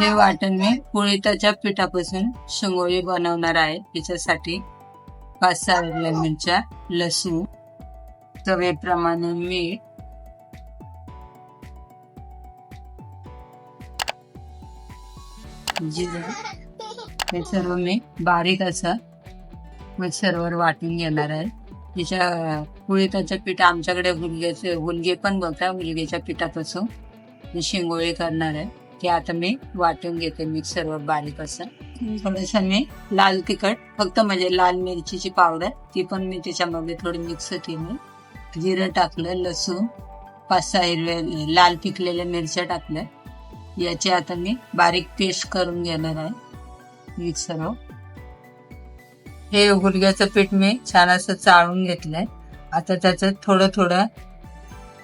हे वाटण मी पोळीताच्या पिठापासून शिंगोळी बनवणार आहे. त्याच्यासाठी पाच सहा हिरव्या मिरच्या लसूण चवीप्रमाणे मीठ जिरं. हे सर्व मी बारीक असं मिक्सरवर वाटून घेणार आहे. तिच्या कुळीताचं पीठ आमच्याकडे गुलग्याचे हुलगे पण बघता हुलग्याच्या पिठापासून मी शिंगोळी करणार आहे. ते आता मी वाटून घेते मिक्सरवर बारीक असं थोडंसं मी लाल तिखट फक्त म्हणजे लाल मिरचीची पावडर ती पण मी त्याच्यामध्ये थोडी मिक्स केली. जिरं टाकलं लसूण पाच सहा हिरव्या लाल पिकलेल्या मिरच्या टाकल्या. याची आता मी बारीक पेस्ट करून घेणार आहे मिक्सरवर हे हुलग्याचं पीठ मी छान असं चाळून घेतलंय. आता त्याच्यात थोडं थोडं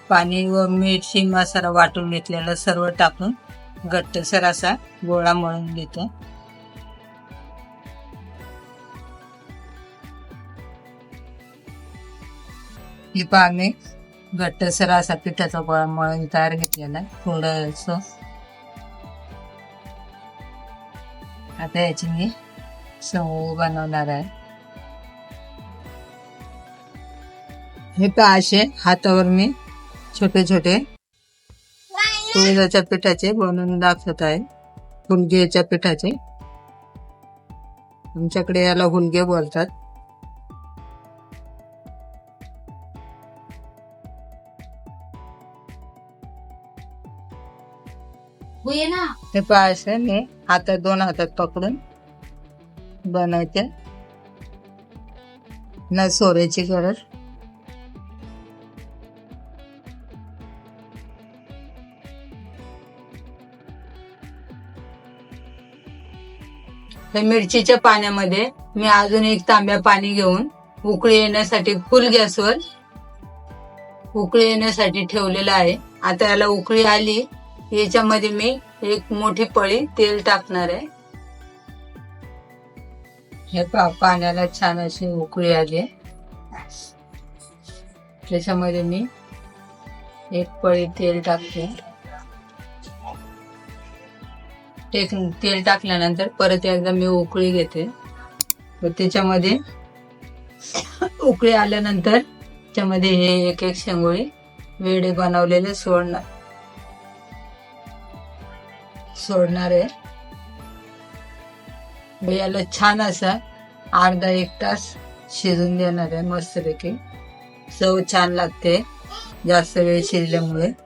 पाणी व मिरची मसाला वाटून घेतलेला सर्व टाकून घट्टसर असा गोळा मळून घेतो. ही पहा मी घट्टसर असा पिठाचा गोळा मळून तयार घेतलेला थोडस आता याची मी समूह बनवणार आहे. हे पहा असे हातावर मी छोटे छोटे तुळजाच्या पिठाचे बनवून दाखवत आहे. हुलगेच्या पिठाचे. आमच्याकडे याला हुलगे बोलतात. हे पहा असे मी हातात दोन हातात पकडून बनवते. न सोऱ्याची गरज. तर मिरचीच्या पाण्यामध्ये मी अजून एक तांब्या पाणी घेऊन उकळी येण्यासाठी फुल गॅसवर उकळी येण्यासाठी ठेवलेलं आहे. आता याला उकळी आली याच्यामध्ये मी एक मोठी पळी तेल टाकणार आहे. हे पा पाण्याला छान अशी उकळी आली. त्याच्यामध्ये मी एक पळी तेल टाकते. टेक- तेल टाकल्यानंतर परत एकदा मी उकळी घेते. व त्याच्यामध्ये उकळी आल्यानंतर त्याच्यामध्ये हे एक एक शेंगोळी वेडे बनवलेले सोडणार सोडणार आहे. याला छान असा अर्धा एक तास शिजून देणार आहे मस्तपैकी. चव छान लागते जास्त वेळ शिजल्यामुळे.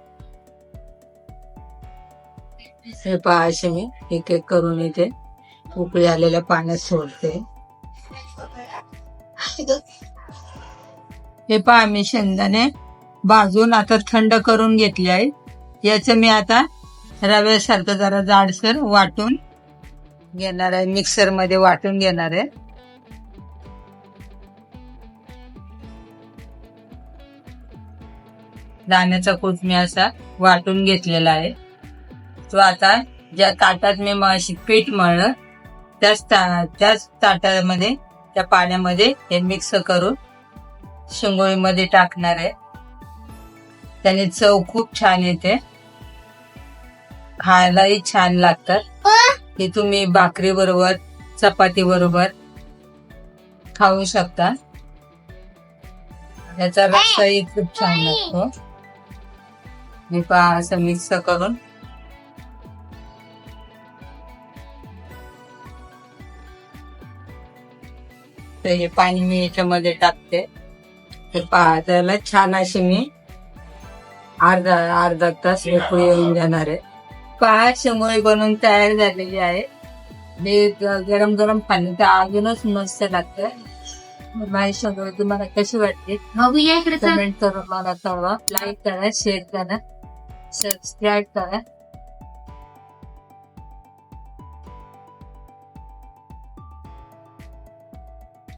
हे पाहायचे असे मी एक एक करून इथे उकळी आलेल्या पाण्यात सोडते. हे पहा मी शेंगदाणे भाजून आता थंड करून घेतले आहे याचं मी आता रव्यासारखं जरा जाडसर वाटून घेणार आहे मिक्सरमध्ये वाटून घेणार आहे. दाण्याचा कूट मी असा वाटून घेतलेला आहे. तो आता ज्या ताटात मी मगाशी पीठ मळलं त्याच ता त्याच ताटामध्ये त्या पाण्यामध्ये हे मिक्स करून शिंगोळीमध्ये टाकणार आहे. त्याने चव खूप छान येते. खायलाही छान लागतात. हे तुम्ही भाकरी बरोबर चपाती बरोबर खाऊ शकता. याचा रस्साही खूप छान लागतो. मी पहा असं मिक्स करून तर हे पाणी मी याच्यामध्ये टाकते. ते पहा त्याला छान अशी मी अर्धा अर्धा तास उकळी येऊन जाणार आहे. पहा शिंगोळी बनवून तयार झालेली आहे. हे गरम गरम पाणी तर अजूनच मस्त लागतं. माझी शिंगोळी तुम्हाला कशी वाटते. कमेंट करून मला कळवा. लाईक करा शेअर करा. सबस्क्राईब करा.